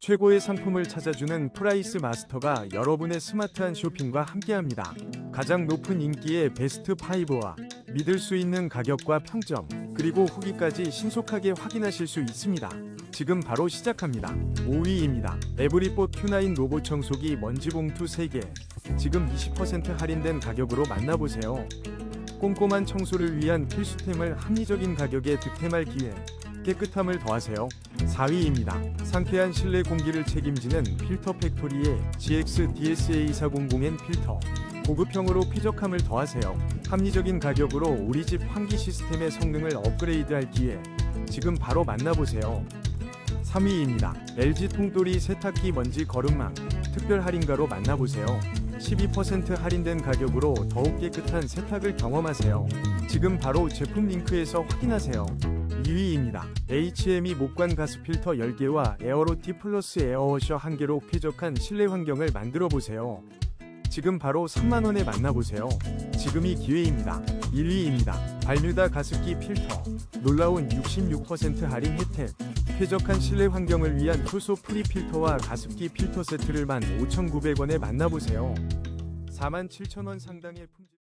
최고의 상품을 찾아주는 프라이스 마스터가 여러분의 스마트한 쇼핑과 함께합니다. 가장 높은 인기의 베스트 5와 믿을 수 있는 가격과 평점, 그리고 후기까지 신속하게 확인하실 수 있습니다. 지금 바로 시작합니다. 5위입니다. 에브리봇 Q9 로봇 청소기 먼지 봉투 3개. 지금 20% 할인된 가격으로 만나보세요. 꼼꼼한 청소를 위한 필수템을 합리적인 가격에 득템할 기회. 깨끗함을 더하세요. 4위입니다. 상쾌한 실내 공기를 책임지는 필터 팩토리의 GX DSA400N 필터. 고급형으로 쾌적함을 더하세요. 합리적인 가격으로 우리 집 환기 시스템의 성능을 업그레이드할 기회. 지금 바로 만나보세요. 3위입니다. LG 통돌이 세탁기 먼지 거름망 특별 할인가로 만나보세요. 12% 할인된 가격으로 더욱 깨끗한 세탁을 경험하세요. 지금 바로 제품 링크에서 확인하세요. 2위입니다. HME 목관 가스 필터 10개와 에어로티 플러스 에어워셔 1개로 쾌적한 실내 환경을 만들어 보세요. 지금 바로 3만원에 만나보세요. 지금이 기회입니다. 1위입니다. 발뮤다 가습기 필터. 놀라운 66% 할인 혜택. 쾌적한 실내 환경을 위한 효소 프리 필터와 가습기 필터 세트를 15,900원에 만나보세요. 47,000원 상당의 품질.